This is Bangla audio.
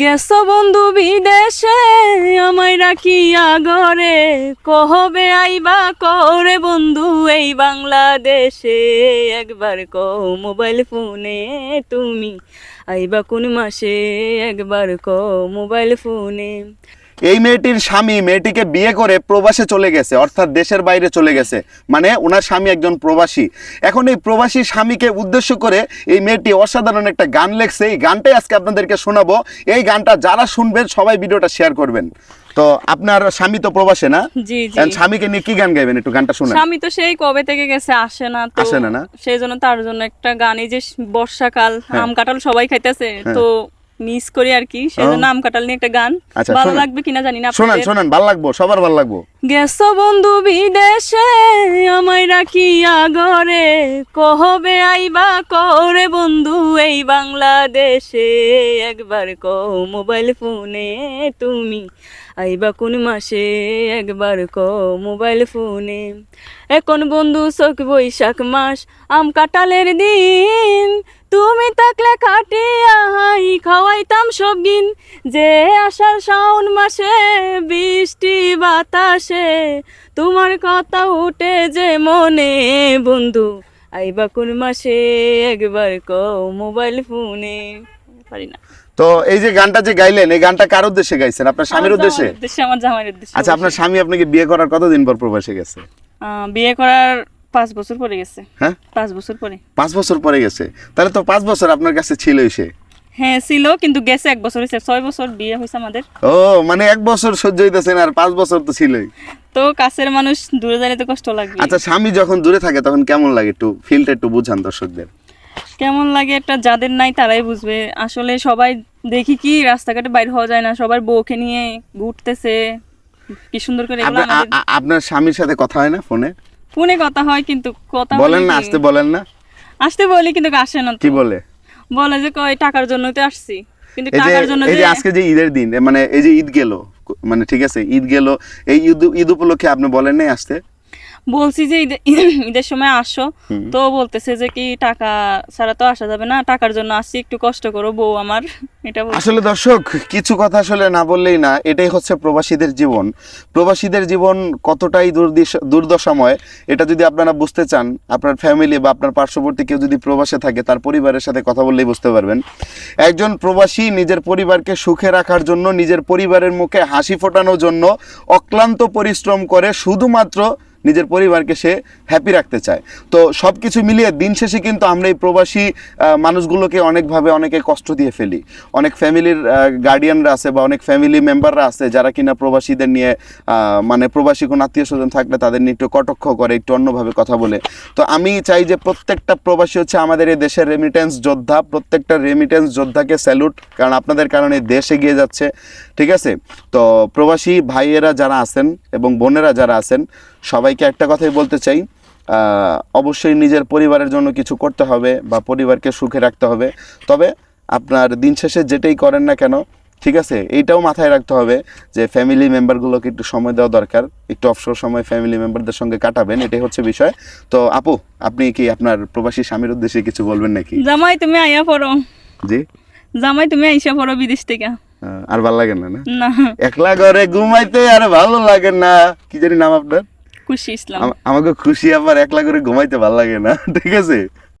গেছ বন্ধু বিদেশে, আমায় রাখিয়া ঘরে। কহবে আইবা, করে বন্ধু এই বাংলাদেশে? একবার কও মোবাইল ফোনে তুমি। আইবা কোন মাসে? একবার কও মোবাইল ফোনে। এই মেয়েটির স্বামী মেয়েটিকে বিয়ে করে প্রবাসে চলে গেছে অর্থাৎ দেশের বাইরে চলে গেছে। মানে ওনার স্বামী একজন প্রবাসী। এখন এই প্রবাসী স্বামীকে উদ্দেশ্য করে এই মেয়েটি অসাধারণ একটা গান লেখছে। এই গানটাই আজকে আপনাদেরকে শোনাবো। এই গানটা যারা শুনবেন সবাই ভিডিওটা শেয়ার করবেন। তো আপনার স্বামী তো প্রবাসে না? জি জি। স্বামীকে নিয়ে কি গান গাইবেন? একটু গানটা শোনান। স্বামী তো সেই কবে থেকে গেছে আসে না তো আসে না, না? সেই জন্য তার জন্য একটা গান এই যে বর্ষাকাল আম কাঁঠাল সবাই খাইতেছে। তো মিস করি আর কি সেজন্য আম কাঁঠাল নিয়ে একটা গান। আচ্ছা, ভালো লাগবে কিনা জানি না শোনান। শোনান ভালো লাগবো সবার ভালো লাগবো। গেছ বন্ধু বিদেশে, আমায় রাখিয়া ঘরে। কহবে আইবা, করে বন্ধু এই বাংলাদেশে? একবার কও মোবাইল ফোনে তুমি। আইবা কোন মাসে? একবার কও মোবাইল ফোনে। এখন বন্ধু চোখ বৈশাখ মাস, আম কাঁঠালের দিন। তুমি থাকলে কাটিয়া হাই, খাওয়াইতাম সব দিন। যে আষাঢ় শ্রাবণ মাসে বৃষ্টি বাতাসে তোমার কথা উঠে যে মনে বন্ধু আইবা কোন মাসে একবার কও মোবাইল ফোনে। পারি না। তো এই যে গানটা যে গাইলেন এই গানটা কার উদ্দেশ্যে গাইছেন? আপনার স্বামীর উদ্দেশ্যে? উদ্দেশ্যে আমার জামাইয়ের উদ্দেশ্যে আচ্ছা আপনার স্বামী আপনাকে বিয়ে করার কতদিন পর প্রবাসে গেছে? বিয়ে করার পাঁচ বছর পরে গেছে। হ্যাঁ? পাঁচ বছর পরে। পাঁচ বছর পরে গেছে। তাহলে তো পাঁচ বছর আপনার কাছে ছিলই সে। হ্যাঁ ছিল কিন্তু গেছে এক বছর হয়েছে ছয় বছর বিয়ে হয়েছে আমাদের। ও মানে এক বছর সহ্য হইতেছেন আর পাঁচ বছর তো ছিলই। তো কাছের মানুষ দূরে তো কষ্ট লাগবে। আচ্ছা স্বামী যখন দূরে থাকে তখন কেমন লাগে একটু ফিলটা একটু বুঝান দর্শকদের? কেমন লাগে যাদের নাই তারাই বুঝবে। আসলে সবাই দেখি কি রাস্তাঘাটে বাইর হওয়া যায় না সবার বউকে নিয়ে ঘুরতেছে। কি সুন্দর করে এগুলো আপনার- আমাদের আপনার স্বামীর সাথে কথা হয় না ফোনে? ফোনে কথা হয় কিন্তু কথা বলেন না আসতে বলেন না। আসতে বলি কিন্তু আসে না তো। কি বলে? বলে যে কয় টাকার জন্য তো আসছি। কিন্তু টাকার জন্য এই যে আজকে যে ঈদের দিন মানে এই যে ঈদ গেল মানে ঠিক আছে ঈদ গেল এই ঈদ ঈদ উপলক্ষে আপনি বলেন নাই আসতে? বলছি যে ঈদের সময় আসো। তো বলতেছে যে কি টাকা ছাড়া তো আসা যাবে না টাকার জন্য আসছি একটু কষ্ট করো বউ আমার। এটা আসলে দর্শক কিছু কথা আসলে না বললেই না এটাই হচ্ছে প্রবাসীদের জীবন। প্রবাসীদের জীবন কতটাই দুর্দিশ- দুর্দশাময় এটা যদি আপনারা বুঝতে চান আপনার ফ্যামিলি বা আপনার পার্শ্ববর্তী কেউ যদি প্রবাসে থাকে তার পরিবারের সাথে কথা বললেই বুঝতে পারবেন। একজন প্রবাসী নিজের পরিবারকে সুখে রাখার জন্য নিজের পরিবারের মুখে হাসি ফোটানোর জন্য অক্লান্ত পরিশ্রম করে শুধুমাত্র নিজের পরিবারকে সে হ্যাপি রাখতে চায়। তো সব কিছু মিলিয়ে দিন শেষে কিন্তু আমরা এই প্রবাসী মানুষগুলোকে অনেকভাবে অনেকে কষ্ট দিয়ে ফেলি। অনেক ফ্যামিলির গার্ডিয়ানরা আছে বা অনেক ফ্যামিলি মেম্বাররা আছে যারা কিনা প্রবাসীদের নিয়ে মানে প্রবাসী কোনো আত্মীয় স্বজন থাকলে তাদের নিয়ে একটু কটাক্ষ করে, একটু অন্যভাবে কথা বলে। তো আমি চাই যে প্রত্যেকটা প্রবাসী হচ্ছে আমাদের এই দেশের রেমিটেন্স যোদ্ধা, প্রত্যেকটা রেমিটেন্স যোদ্ধাকে স্যালুট কারণ আপনাদের কারণে দেশ এগিয়ে যাচ্ছে। ঠিক আছে? তো প্রবাসী ভাইয়েরা যারা আছেন এবং বোনেরা যারা আছেন সবাইকে একটা কথাই বলতে চাই আহ, অবশ্যই নিজের পরিবারের জন্য কিছু করতে হবে বা পরিবারকে সুখে রাখতে হবে। তবে আপনার দিন শেষে যেটাই করেন না কেন ঠিক আছে এইটাও মাথায় রাখতে হবে যে ফ্যামিলি মেম্বারগুলোকে একটু সময় দেওয়া দরকার একটু অবসর সময় ফ্যামিলি মেম্বারদের সঙ্গে কাটাবেন এটাই হচ্ছে বিষয়। তো আপু আপনি কি আপনার প্রবাসী স্বামীর উদ্দেশ্যে কিছু বলবেন নাকি? জামাই তুমি আইয়া পড়ো। জি? জামাই তুমি আইসা পড়ো বিদেশ থেকে। আর ভালো লাগে না? না। একলা ঘরে ঘুমাইতে আর ভালো লাগে না। কি জানি নাম আপনার? খুশি ইসলাম আমাকে খুশি আবার একলা করে ঘুমাইতে ভালো লাগে না ঠিক আছে?